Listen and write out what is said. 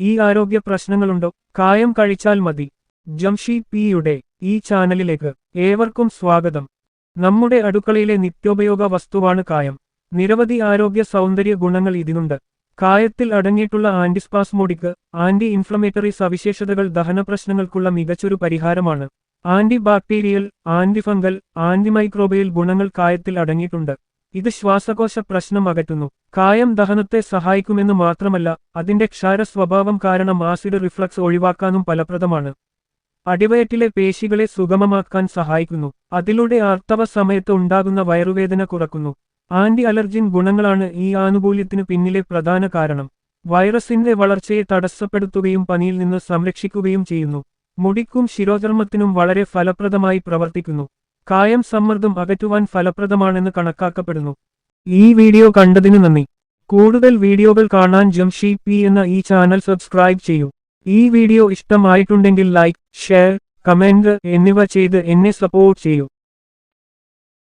ഈ ആരോഗ്യ പ്രശ്നങ്ങളുണ്ടോ? കായം കഴിച്ചാൽ മതി. ജംഷി പിയുടെ ഈ ചാനലിലേക്ക് ഏവർക്കും സ്വാഗതം. നമ്മുടെ അടുക്കളയിലെ നിത്യോപയോഗ വസ്തുവാണ് കായം. നിരവധി ആരോഗ്യ സൗന്ദര്യ ഗുണങ്ങൾ ഇതിനുണ്ട്. കായത്തിൽ അടങ്ങിയിട്ടുള്ള ആന്റിസ്പാസ്മോഡിക്ക് ആന്റി ഇൻഫ്ലമേറ്ററി സവിശേഷതകൾ ദഹന പ്രശ്നങ്ങൾക്കുള്ള മികച്ചൊരു പരിഹാരമാണ്. ആന്റി ബാക്ടീരിയൽ ആന്റിഫംഗൽ ആന്റിമൈക്രോബിയൽ ഗുണങ്ങൾ കായത്തിൽ അടങ്ങിയിട്ടുണ്ട്. ഇത് ശ്വാസകോശ പ്രശ്നം അകറ്റുന്നു. കായം ദഹനത്തെ സഹായിക്കുമെന്ന് മാത്രമല്ല അതിന്റെ ക്ഷാര സ്വഭാവം കാരണം ആസിഡ് റിഫ്ലക്സ് ഒഴിവാക്കാനും ഫലപ്രദമാണ്. അടിവയറ്റിലെ പേശികളെ സുഗമമാക്കാൻ സഹായിക്കുന്നു. അതിലൂടെ ആർത്തവ സമയത്ത് ഉണ്ടാകുന്ന വയറുവേദന കുറക്കുന്നു. ആന്റി അലർജിൻ ഗുണങ്ങളാണ് ഈ ആനുകൂല്യത്തിന് പിന്നിലെ പ്രധാന കാരണം. വൈറസിന്റെ വളർച്ചയെ തടസ്സപ്പെടുത്തുകയും പനിയിൽ നിന്ന് സംരക്ഷിക്കുകയും ചെയ്യുന്നു. മുടിക്കും ശിരോചർമ്മത്തിനും വളരെ ഫലപ്രദമായി പ്രവർത്തിക്കുന്നു. കായം സമ്മർദ്ദം അകറ്റുവാൻ ഫലപ്രദമാണെന്ന് കണക്കാക്കപ്പെടുന്നു. ഈ വീഡിയോ കണ്ടതിന് നന്ദി. കൂടുതൽ വീഡിയോകൾ കാണാൻ ജംഷി പി എന്ന ഈ ചാനൽ സബ്സ്ക്രൈബ് ചെയ്യൂ. ഈ വീഡിയോ ഇഷ്ടമായിട്ടുണ്ടെങ്കിൽ ലൈക്ക് ഷെയർ കമന്റ് എന്നിവ ചെയ്ത് എന്നെ സപ്പോർട്ട് ചെയ്യൂ.